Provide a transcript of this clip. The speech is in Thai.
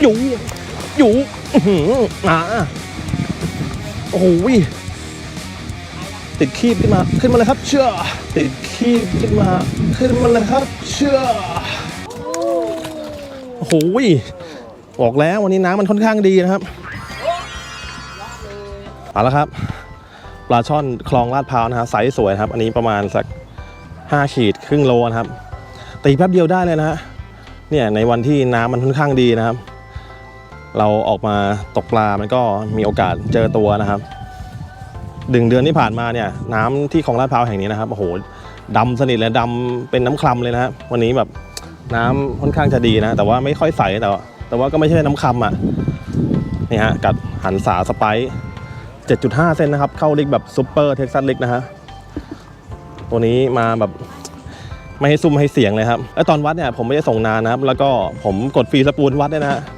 อยู่อยู่อื้อหืออ่าโอ้โหติดคีบขึ้นมาขึ้นมาเลยครับ เชื่อ ติดคีบขึ้นมา ขึ้นมาเลยครับ เชื่อโอ้โหบอกแล้ววันนี้น้ำมันค่อนข้างดีนะครับเอาละครับปลาช่อนคลองลาดพร้าวนะฮะไซส์สวยครับ อันนี้ประมาณสัก 5 ขีดครึ่งโลนะครับตีแป๊บเดียวได้เลยนะฮะ เนี่ยในวันที่น้ำมันค่อนข้างดีนะครับ เราออกมาตกปลา มันก็มีโอกาสเจอตัวนะครับดึงเดือนที่ผ่านมาเนี่ยน้ำที่คลองลาดพร้าวแห่งนี้นะครับโอ้โหดำสนิทเลยดำเป็นน้ำคลำเลยนะฮะวันนี้แบบน้ำค่อนข้างจะดีนะ แต่ว่าไม่ค่อยใสแต่ว่าแต่ว่าก็ไม่ใช่น้ำคำอะนี่ฮะกัดหันสาสไปร์7.5 เซนนะครับ เข้าลิกแบบซุปเปอร์เท็กซัสลิกนะฮะตัวนี้มาแบบ ไม่ให้ซุ่มให้เสียงเลยครับแล้วตอนวัดเนี่ยผมไม่ได้ส่งนานนะครับ แล้วก็ผมกดฟรีสปูลวัดด้วยนะฮะ